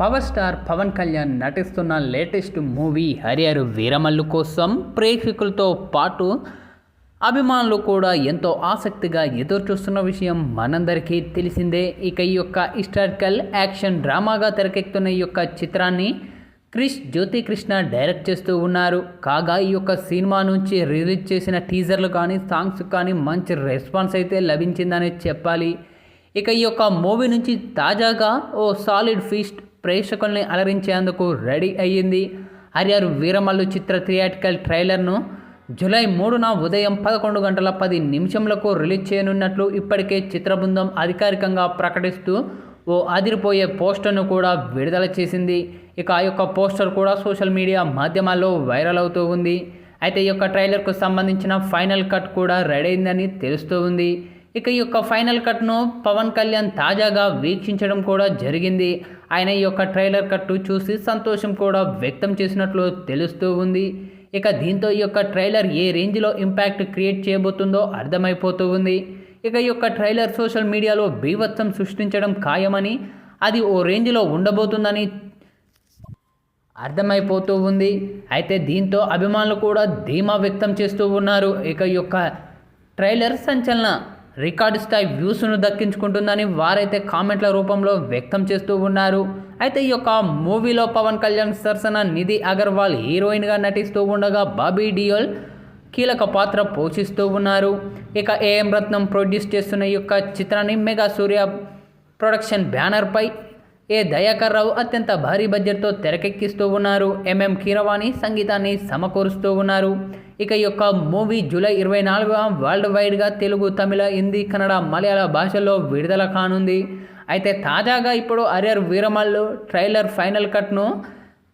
Power star Pawan Kalyan నటిస్తున్న latest movie హరిహరు Veeramallu కోసం ప్రేక్షకులతో పాటు అభిమానులు కూడా ఎంతో ఆసక్తిగా ఎదురు చూస్తున్న విషయం మనందరికీ తెలిసిందే. ఇక ఈ యొక్క హిస్టారికల్ యాక్షన్ డ్రామాగా తెరకెక్కుతున్న ఈ యొక్క చిత్రాన్ని క్రిష్ జ్యోతి కృష్ణ డైరెక్ట్ చేస్తూ ఉన్నారు. కాగా ఈ యొక్క సినిమా నుంచి రిలీజ్ చేసిన టీజర్లు కానీ సాంగ్స్ కానీ మంచి రెస్పాన్స్ అయితే లభించిందని చెప్పాలి. ఇక ఈ యొక్క మూవీ నుంచి తాజాగా ఓ సాలిడ్ ఫీస్ట్ ప్రేక్షకుల్ని అలరించేందుకు రెడీ అయ్యింది. హరిహర్ వీరమల్లు చిత్ర థియేటికల్ ట్రైలర్ను జూలై మూడున ఉదయం పదకొండు గంటల పది నిమిషంలకు రిలీజ్ చేయనున్నట్లు ఇప్పటికే చిత్ర బృందం అధికారికంగా ప్రకటిస్తూ ఓ అదిరిపోయే పోస్టర్ను కూడా విడుదల చేసింది. ఇక ఆ యొక్క పోస్టర్ కూడా సోషల్ మీడియా మాధ్యమాల్లో వైరల్ అవుతూ ఉంది. అయితే ఈ యొక్క ట్రైలర్కు సంబంధించిన ఫైనల్ కట్ కూడా రెడీ అయిందని తెలుస్తూ ఉంది. ఇక ఈ యొక్క ఫైనల్ కట్ను పవన్ కళ్యాణ్ తాజాగా వీక్షించడం కూడా జరిగింది. ఆయన ఈ యొక్క ట్రైలర్ కట్టు చూసి సంతోషం కూడా వ్యక్తం చేసినట్లు తెలుస్తూ ఉంది. ఇక దీంతో ఈ యొక్క ట్రైలర్ ఏ రేంజ్లో ఇంపాక్ట్ క్రియేట్ చేయబోతుందో అర్థమైపోతూ ఉంది. ఇక ఈ యొక్క ట్రైలర్ సోషల్ మీడియాలో బీభత్సం సృష్టించడం ఖాయమని అది ఓ రేంజ్లో ఉండబోతుందని అర్థమైపోతూ ఉంది. అయితే దీంతో అభిమానులు కూడా ధీమా వ్యక్తం చేస్తూ ఉన్నారు. ఇక ఈ యొక్క ట్రైలర్ సంచలన రికార్డు స్థాయి వ్యూస్ను దక్కించుకుంటుందని వారైతే కామెంట్ల రూపంలో వ్యక్తం చేస్తూ ఉన్నారు. అయితే ఈ యొక్క మూవీలో పవన్ కళ్యాణ్ సరసన నిధి అగర్వాల్ హీరోయిన్గా నటిస్తూ ఉండగా బాబీ డియోల్ కీలక పాత్ర పోషిస్తూ ఉన్నారు. ఇక ఏఎం రత్నం ప్రొడ్యూస్ చేస్తున్న ఈ యొక్క చిత్రాన్ని మెగా సూర్య ప్రొడక్షన్ బ్యానర్పై ఏ దయాకర్ రావు అత్యంత భారీ బడ్జెట్తో తెరకెక్కిస్తూ ఉన్నారు. ఎంఎం కీరవాణి సంగీతాన్ని సమకూరుస్తూ ఉన్నారు. ఇక ఈ యొక్క మూవీ జూలై ఇరవై నాలుగున వరల్డ్ వైడ్గా తెలుగు తమిళ హిందీ కన్నడ మలయాళ భాషల్లో విడుదల కానుంది. అయితే తాజాగా ఇప్పుడు అరియర్ వీరమల్లు ట్రైలర్ ఫైనల్ కట్ను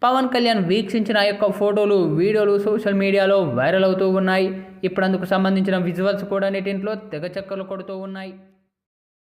పవన్ కళ్యాణ్ వీక్షించిన ఆ యొక్క ఫోటోలు వీడియోలు సోషల్ మీడియాలో వైరల్ అవుతూ ఉన్నాయి. ఇప్పుడు అందుకు సంబంధించిన విజువల్స్ కూడా నేటింట్లో తెగ చక్కలు కొడుతూ ఉన్నాయి.